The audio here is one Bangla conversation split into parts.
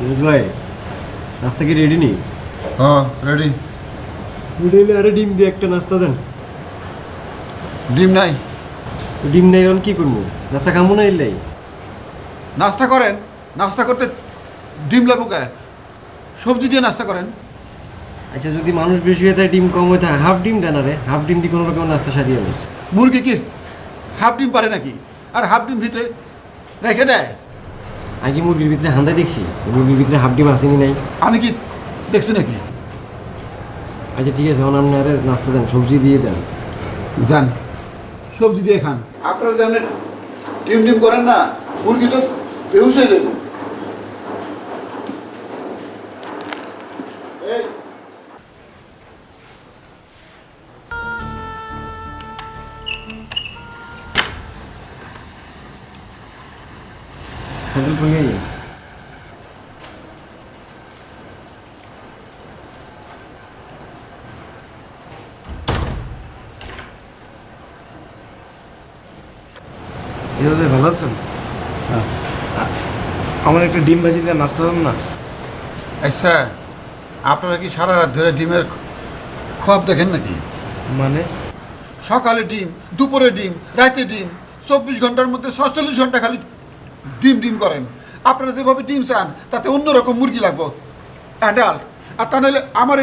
ভাই নাস্তা কি রেডি নেই? হ্যাঁ রেডি রেডি আরে ডিম দিয়ে একটা নাস্তা দেন। ডিম নাই। তো ডিম নেই এখন কি করব? নাস্তা খামো না ইল্লাই নাস্তা করেন। নাস্তা করতে ডিম লেবু গায়ে সবজি দিয়ে নাস্তা করেন। আচ্ছা যদি মানুষ বেশি হয়ে থাকে ডিম কম হয়ে থাকে হাফ ডিম দেন আরে। হাফ ডিম দিয়ে কোনো রকম নাস্তা সারিয়ে নেই। মুরগি কি? হাফ ডিম পারে নাকি? আর হাফ ডিম ভিতরে রেখে দেয়? আগে মুরগির ভিতরে হান্দা দেখছি মুরগির ভিতরে হাফ ডিম আসেনি নাই? আমি কি দেখছি নাকি? আচ্ছা ঠিক আছে এখন আপনি আরে নাস্তা দেন সবজি দিয়ে দেন। যান সবজি দিয়ে খান। আপনারা যেমন টিম টিম করেন না মুরগি তো বেহুশ হয়ে যাবে। স্যান্ডেল ভেঙে গেছে এভাবে ভালো আছেন? হ্যাঁ। আমার একটা ডিম ভাজি দিয়ে নাস্তা দেন না? আচ্ছা আপনারা কি সারা রাত ধরে ডিমের খোয়াব দেখেন নাকি? মানে? সকালে ডিম দুপুরে ডিম রাতে ডিম চব্বিশ ঘণ্টার মধ্যে ছচল্লিশ ঘণ্টা খালি ডিম ডিম করেন। আপনারা যেভাবে ডিম চান তাতে অন্যরকম মুরগি লাগবো। অ্যাডাল্ট আর তা নাহলে আমার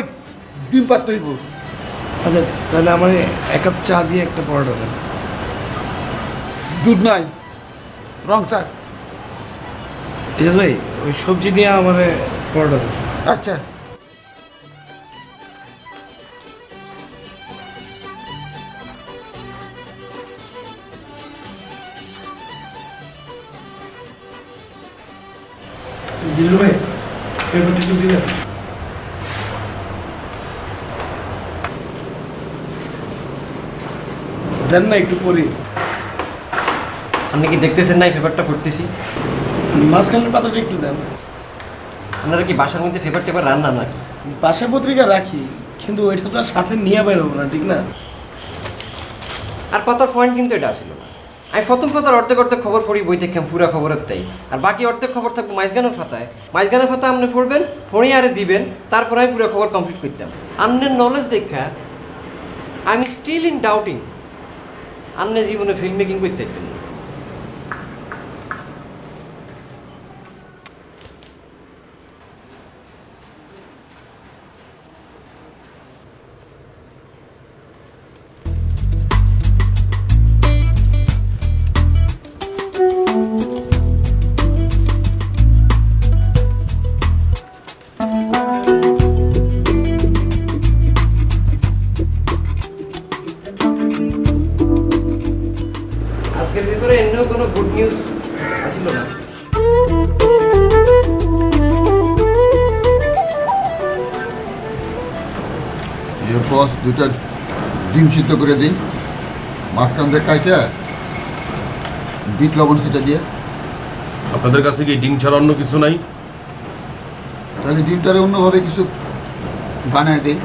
ডিম পাত্র হইব। আচ্ছা তাহলে আমার এক কাপ চা দিয়ে একটা পরোটা দেন। দুধ নাই। রং চা। ঠিক আছে ভাই ওই সবজি নিয়ে আমার পরোটা দেন। আচ্ছা। জিলু ভাই পেপারটা একটু দিলেন দেন না একটু পরি। আপনি কি দেখতেছেন না এই পেপারটা পড়তেছি? মাঝখানের পাতাটা একটু দেন। আপনারা কি বাসার মধ্যে পেপার টেপার রান্না নাকি? বাসা পত্রিকা রাখি কিন্তু ওইটা তো আর সাথে নিয়ে বেরোবো না ঠিক না? আর পাতার পয়েন্ট কিন্তু এটা আসলো না। আমি প্রথম ফাতার অর্ধেক অর্ধেক খবর পড়ি, বই দেখলাম পুরা খবরের তাই আর বাকি অর্ধেক খবর থাকব মাইজগানের ফাতায় মাইজগানের ফাতা আপনি পড়বেন ফোনে আরে দিবেন, তারপর আমি পুরো খবর কমপ্লিট করতাম। আন্নের নলেজ দেখা I am still in doubting আন্নে জীবনে ফিল্ম মেকিং করতে এমনিও কোনো গুড নিউজ আসিল না। ইয়ে বস দুটা ডিম সিদ্ধ করে দিই। মাঝখান থেকে কাইটা বিট লবণ সেটা দিয়ে। আপনাদের কাছে কি ডিম ছাড়া অন্য কিছু নাই? তাহলে ডিমটারে অন্যভাবে কিছু বানায় দিই।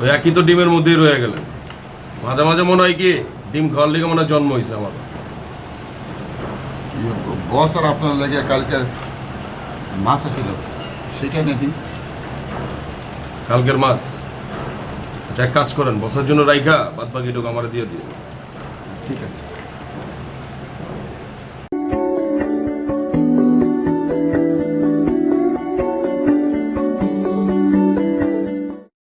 ওই একই তো ডিমের মধ্যেই রয়ে গেলেন। মাঝে মাঝে মনে হয় কি ডিম খাওয়ার লিগে মানে জন্ম হয়েছে আমার। ইয়ে বস আর আপনার লাগে কালকের মাছ আছিল সেটা নাকি? কালকের মাছ? আচ্ছা এক কাজ করেন বসার জন্য রাইখা বাদ বাকিটুকু আমার দিয়ে দিয়ে ঠিক আছে।